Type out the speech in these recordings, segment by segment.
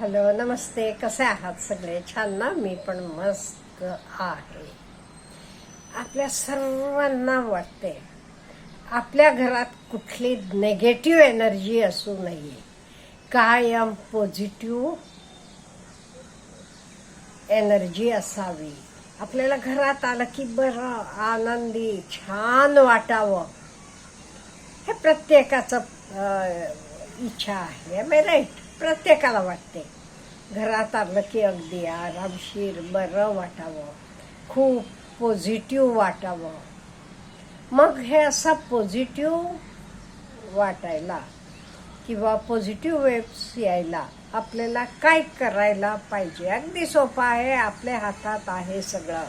Hello नमस्ते. कसे आहात सगळे? छान ना? मी पण मस्त आहे. आपल्या सर्वांना वाटते आपल्या घरात कुठली नेगेटिव्ह एनर्जी असू नये. कायम पॉझिटिव्ह एनर्जी असावी. आपल्याला घरात आलं की बरं आनंदी छान वाटावं. हे प्रत्येकाचं इच्छा आहे मी राईट प्रत्येकाला वाटते. घरात आलं की अगदी आरामशीर बरं वाटावं. खूप पॉझिटिव्ह वाटावं. मग हे असा पॉझिटिव्ह वाटायला किंवा पॉझिटिव्ह वेब्स यायला आपल्याला काय करायला पाहिजे? अगदी सोपं आहे आपल्या हातात आहे सगळं.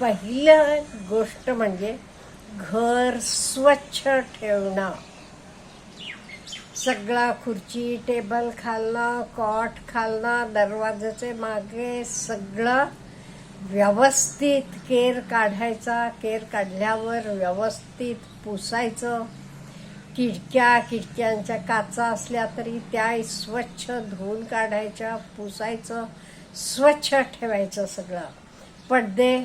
पहिलं गोष्ट म्हणजे घर स्वच्छ ठेवणं. सगळा खुर्ची टेबल खालणं कॉट खालणं दरवाजाचे मागे सगळं व्यवस्थित केर काढायचा. केर काढल्यावर व्यवस्थित पुसायचं. खिडक्या खिडक्यांच्या काचा असल्या तरी त्या स्वच्छ धुवून काढायच्या पुसायचं स्वच्छ ठेवायचं सगळं. पडदे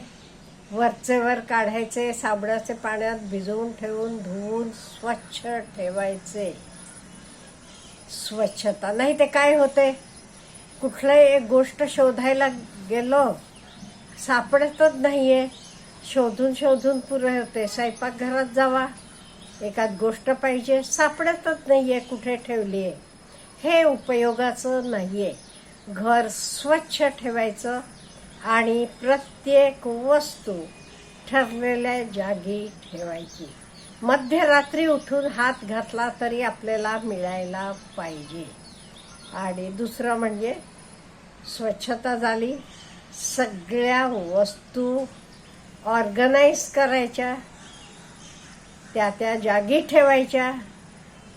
वरचे वर काढायचे साबणाचे पाण्यात भिजवून ठेवून धुवून स्वच्छ ठेवायचे. स्वच्छता. नाही ते काय होते कुठलाही एक गोष्ट शोधायला गेलो सापडतच नाहीये. शोधून शोधून पुरे होते स्वयंपाकघरात जावा. एखाद गोष्ट पाहिजे सापडतच नाहीये कुठे ठेवली आहे हे उपयोगाचं नाहीये. घर स्वच्छ ठेवायचं आणि प्रत्येक वस्तू ठरलेल्या जागी ठेवायची. मध्यरात्री उठून हात घातला तरी आपल्याला मिळायला पाहिजे. आणि दुसरं म्हणजे स्वच्छता झाली. सगळ्या वस्तू ऑर्गनाईज करायच्या. त्या त्या जागी ठेवायच्या.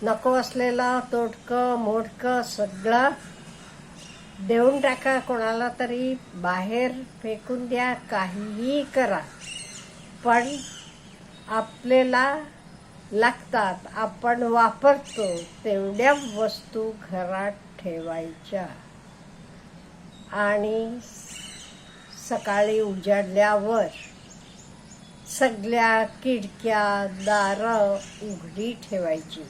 नको असलेलं तोडकं मोडकं सगळं देऊन टाका. कोणाला तरी बाहेर फेकून द्या. काहीही करा. पण आपल्याला लागतात. आपण वापरतो तेवढ्या वस्तू घरात ठेवायच्या. आणि सकाळी उजाडल्यावर सगळ्या खिडक्या दारं उघडी ठेवायची.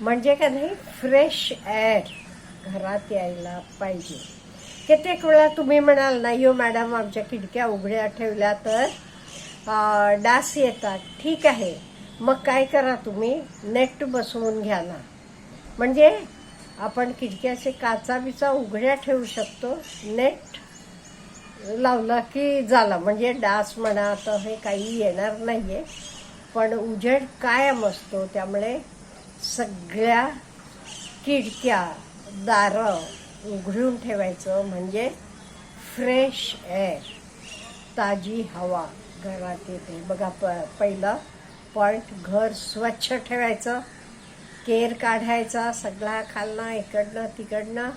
म्हणजे का नाही फ्रेश एअर घरात यायला पाहिजे. कित्येक वेळा तुम्ही म्हणाल नाही हो मॅडम आमच्या खिडक्या उघड्या ठेवल्या तर डास येतात. ठीक आहे. मग काय करा तुम्ही? नेट बसवून घ्या ना. म्हणजे आपण खिडक्याचे काचा बिचा उघड्या ठेवू शकतो नेट लावला की झालं. म्हणजे डास म्हणा तर हे काही येणार नाही आहे पण उजेड कायम असतो त्यामुळे सगळ्या खिडक्या दारं उघडून ठेवायचं. म्हणजे फ्रेश एअर ताजी हवा घरात येते. बघा प पहिलं पॉईंट घर स्वच्छ ठेवायचं केर काढायचा सगळा खालनं इकडनं तिकडनं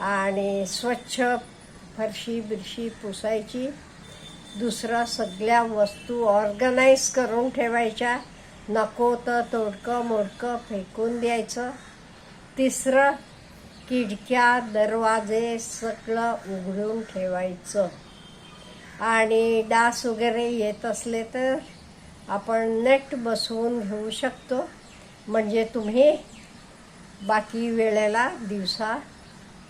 आणि स्वच्छ फरशी बिरशी पुसायची. दुसरं सगळ्या वस्तू ऑर्गनाईज करून ठेवायच्या. नको तर तोडकं मोडकं फेकून द्यायचं. तिसरं खिडक्या दरवाजे सगळं उघडून ठेवायचं. आणि डास वगैरे येत असले तर आपण नेट बसवून घेऊ शकतो. म्हणजे तुम्ही बाकी वेळेला दिवसा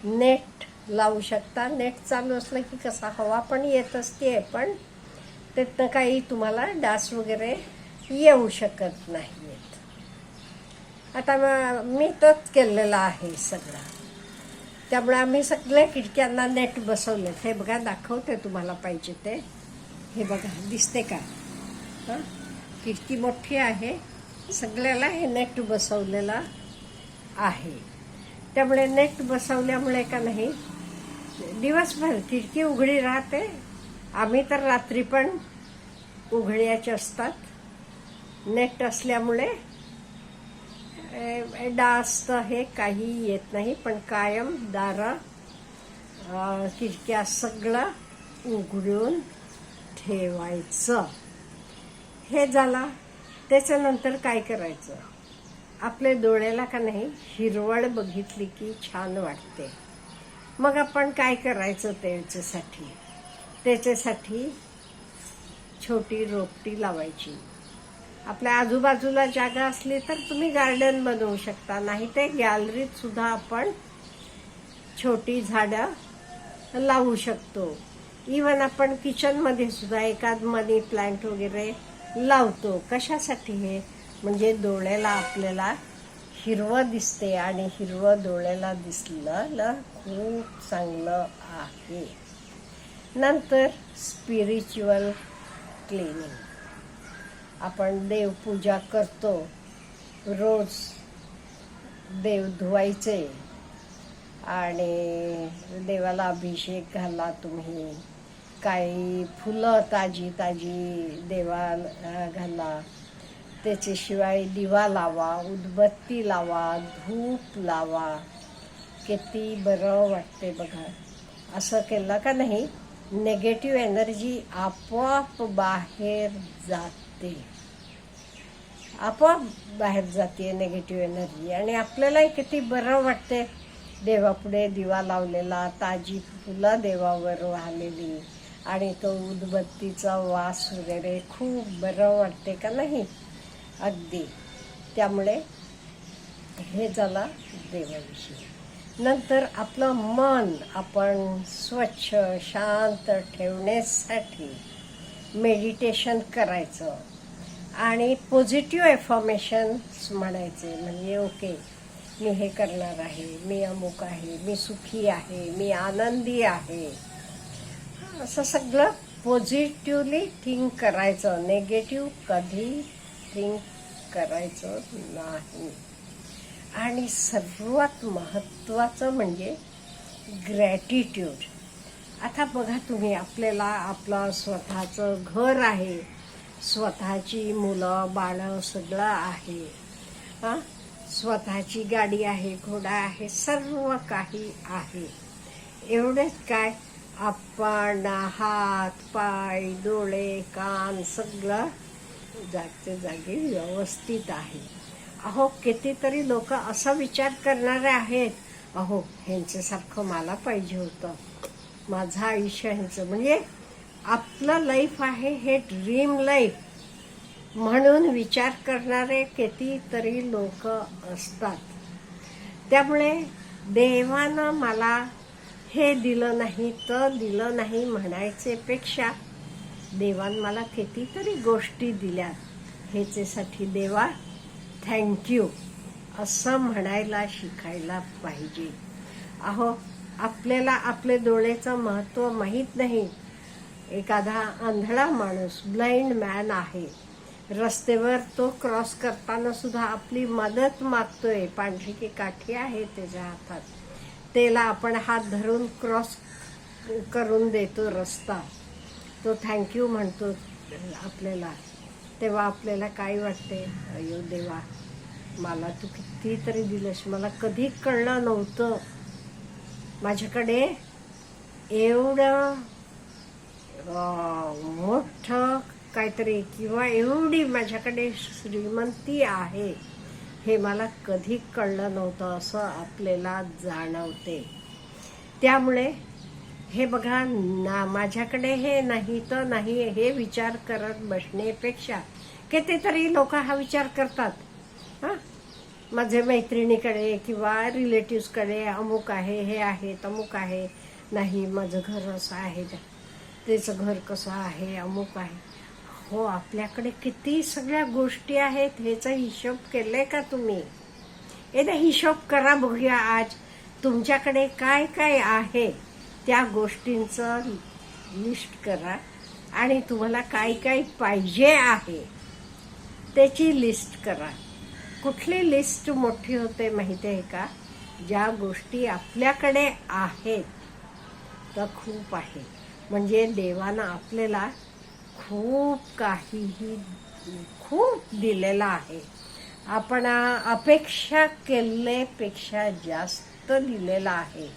नेट लावू शकता. नेट चालू असलं की कसा हवा पण येत असते पण त्यातनं काही तुम्हाला डास वगैरे येऊ शकत नाही आहेत आता मी तोच केलेला आहे सगळा. त्यामुळे आम्ही सगळ्या खिडक्यांना नेट बसवले. हे बघा दाखवते तुम्हाला पाहिजे ते. हे बघा दिसते का? हां? खिडकी मोठी आहे. सगळ्याला हे नेट बसवलेला आहे. त्यामुळे नेट बसवल्यामुळे का नाही दिवसभर खिडकी उघडी राहते. आम्ही तर रात्री पण उघड्याचे असतात. नेट असल्यामुळे ए, डास तर हे काही येत नाही पण कायम दारं खिडक्या सगळं उघडून ठेवायचं. हे झाला त्याच्यानंतर काय करायचं? आपल्या डोळ्याला का नाही हिरवळ बघितली की छान वाटते. मग आपण काय करायचं त्याच्यासाठी? त्याच्यासाठी छोटी रोपटी लावायची. आपल्या आजूबाजूला जागा असली तर तुम्ही गार्डन बनवू शकता. नाही ते गॅलरीत सुद्धा आपण छोटी झाडं लावू शकतो. इवन आपण किचनमध्ये सुद्धा एखाद मनी प्लांट वगैरे लावतो. कशासाठी हे? म्हणजे डोळ्याला आपल्याला हिरवं दिसते आणि हिरवं डोळ्याला दिसलं खूप चांगलं आहे. नंतर स्पिरिच्युअल क्लिनिंग आपण देवपूजा करतो. रोज देव धुवायचे आणि देवाला अभिषेक घाला तुम्ही. काही फुलं ताजी ताजी देवा घाला. त्याच्याशिवाय दिवा लावा उदबत्ती लावा धूप लावा. किती बरं वाटते बघा. असं केलं का नाही नेगेटिव्ह एनर्जी आपोआप बाहेर जाते. आपोआप बाहेर जाते नेगेटिव्ह एनर्जी आणि आपल्यालाही किती बरं वाटते देवापुढे दिवा लावलेला ताजी फुलं देवावर वाहलेली. आणि तो उदबत्तीचा वास वगैरे खूप बरं वाटते का नाही? अगदी. त्यामुळे हे झाला देवाविषयी. नंतर आपलं मन आपण स्वच्छ शांत ठेवण्यासाठी मेडिटेशन करायचं. आणि पॉझिटिव्ह एफॉर्मेशन्स म्हणायचे म्हणजे ओके मी हे करणार आहे मी अमुक आहे मी सुखी आहे मी आनंदी आहे. असं सगळं पॉझिटिव्हली थिंक करायचं. नेगेटिव्ह कधी थिंक करायचं नाही. आणि सर्वात महत्त्वाचं म्हणजे ग्रॅटिट्यूड आता बघा तुम्ही आपल्याला आपलं स्वतःचं घर आहे. स्वतःची मुलं बाळं सगळं आहे. हां? स्वतःची गाडी आहे घोडा आहे सर्व काही आहे. एवढंच काय? आपण हात पाय डोळे कान सगळं जागच्या जागी व्यवस्थित आहे. अहो कितीतरी लोक असा विचार करणारे आहेत. अहो ह्यांच्यासारखं मला पाहिजे होतं. माझं आयुष्य ह्यांचं. म्हणजे आपलं लाईफ आहे हे ड्रीम लाईफ म्हणून विचार करणारे कितीतरी लोक असतात. त्यामुळे देवानं मला हे दिलं नाही तर दिलं नाही म्हणायचे पेक्षा देवान मला कितीतरी गोष्टी दिल्या. ह्याच्यासाठी देवा थँक्यू असं म्हणायला शिकायला पाहिजे. अहो आपल्याला आपले डोळ्याचं महत्त्व माहीत नाही. एखादा आंधळा माणूस ब्लाइंड मॅन आहे. रस्त्यावर तो क्रॉस करताना सुद्धा आपली मदत मागतोय. पांढरी की काठी आहे त्याच्या हातात. त्याला आपण हात धरून क्रॉस करून देतो रस्ता. तो थँक्यू म्हणतो आपल्याला. तेव्हा आपल्याला काय वाटते? अयो देवा मला तू कितीतरी दिलंस. मला कधी कळलं नव्हतं. माझ्याकडे एवढं मोठं काहीतरी किंवा एवढी माझ्याकडे श्रीमंती आहे. हे मला कधी कळलं नव्हतं असं आपल्याला जाणवते. त्यामुळे हे बघा ना माझ्याकडे हे नाही तर नाही हे विचार करत बसण्यापेक्षा कितीतरी लोक हा विचार करतात. हां? माझे मैत्रिणीकडे किंवा रिलेटिव्सकडे अमुक आहे हे आहे तमुक आहे. नाही माझं घर असं आहे. त्याचं घर कसं आहे अमुक आहे. हो आपल्याकडे किती सगळ्या गोष्टी आहेत ह्याचा हिशोब केलाय का तुम्ही? एकदा हिशोब करा बघूया आज तुमच्याकडे काय काय आहे. त्या गोष्टींचं लिस्ट करा आणि तुम्हाला काय काय पाहिजे आहे. त्याची लिस्ट करा. कुठली लिस्ट मोठी होते माहिती आहे का? ज्या गोष्टी आपल्याकडे आहेत. तर खूप आहे. म्हणजे देवानं आपल्याला खूप काहीही खूप दिलेलं आहे. आपण अपेक्षा केलेपेक्षा जास्त दिलेलं आहे.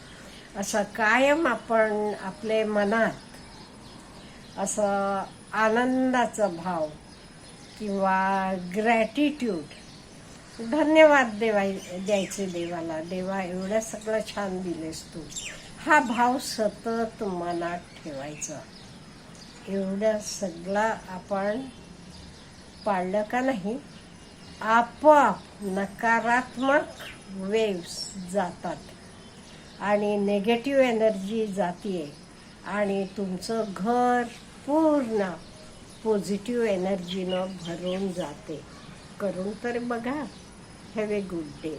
असं कायम आपण आपले मनात असं आनंदाचा भाव किंवा ग्रॅटिट्यूड धन्यवाद देवाय द्यायचे देवाला. देवा एवढं सगळं छान दिलेस तू. हा भाव सतत मनात ठेवायचा. एवढं सगळा आपण पाळलं का नाही आपोआप नकारात्मक वेव्स जातात आणि नेगेटिव्ह एनर्जी जाते आणि तुमचं घर पूर्ण पॉझिटिव्ह एनर्जीनं भरून जाते. करून तर बघा. Have a good day